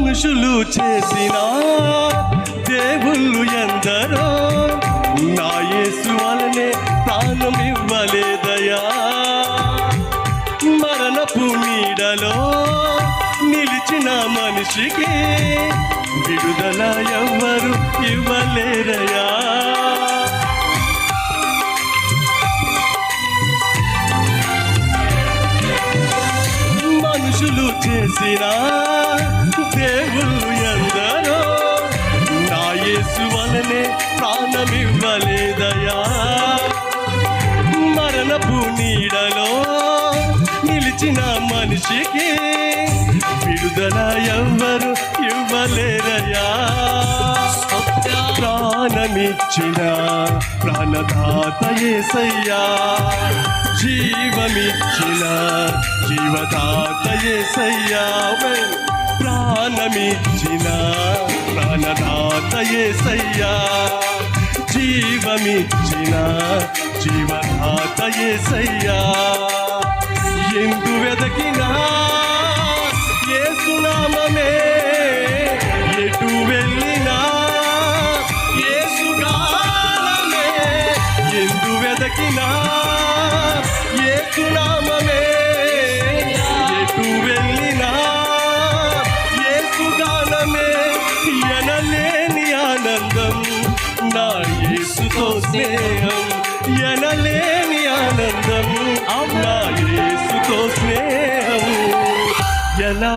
మనుషులు చేసిన దేవుళ్ళు ఎందరో నా యేసు వలనే ప్రాణం ఇవ్వలేదయా మరణపు నీడలో నిలిచిన మనిషికి విడుదల ఎవ్వరు ఇవ్వ చేసిన దేవుళ్ళు ఎందరో? నా యేసు వలనే ప్రాణమివ్వలేదయా మరణపు నీడలో నిలిచిన మనిషికి విడుదల ఎవ్వరు ఇవ్వలేరయా జీవమిచ్చిన ప్రాణదాత యేసయ్యా జీవమిచ్చిన జీవదాత యేసయ్యా ప్రాణమిచ్చిన ప్రాణదాత యేసయ్యా జీవమిచ్చిన జీవదాత యేసయ్యా ఎందు వెదకినా ఏసునామమే ఎటు వెళ్ళి ఎందు వెదకినా ఏసునామమే ఎటు వెళ్ళినా? ఏసుగానమే ఎనలేని ఆనందం నా యేసుతో స్నేహం. ఎనలేని ఆనందం నా యేసుతో స్నేహం. ఎలా